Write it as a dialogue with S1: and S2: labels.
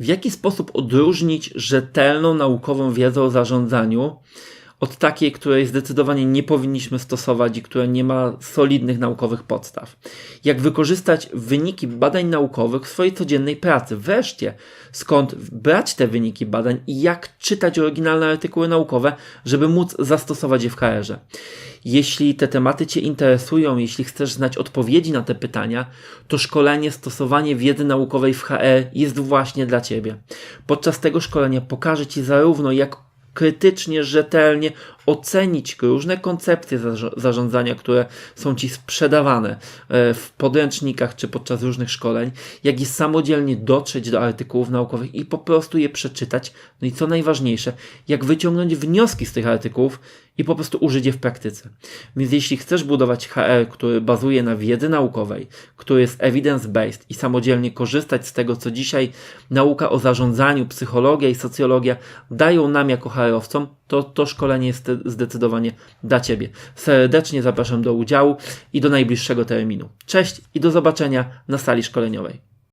S1: W jaki sposób odróżnić rzetelną naukową wiedzę o zarządzaniu od takiej, której zdecydowanie nie powinniśmy stosować i która nie ma solidnych naukowych podstaw? Jak wykorzystać wyniki badań naukowych w swojej codziennej pracy? Wreszcie, skąd brać te wyniki badań i jak czytać oryginalne artykuły naukowe, żeby móc zastosować je w karierze? Jeśli te tematy Cię interesują, jeśli chcesz znać odpowiedzi na te pytania, to szkolenie Stosowanie wiedzy naukowej w HR jest właśnie dla Ciebie. Podczas tego szkolenia pokażę Ci zarówno jak krytycznie, rzetelnie ocenić różne koncepcje zarządzania, które są Ci sprzedawane e, w podręcznikach czy podczas różnych szkoleń, jak i samodzielnie dotrzeć do artykułów naukowych i po prostu je przeczytać. No i co najważniejsze, jak wyciągnąć wnioski z tych artykułów i po prostu użyć je w praktyce. Więc jeśli chcesz budować HR, który bazuje na wiedzy naukowej, który jest evidence-based i samodzielnie korzystać z tego, co dzisiaj nauka o zarządzaniu, psychologia i socjologia dają nam jako HR-owcom, to to szkolenie jest zdecydowanie dla Ciebie. Serdecznie zapraszam do udziału i do najbliższego terminu. Cześć i do zobaczenia na sali szkoleniowej.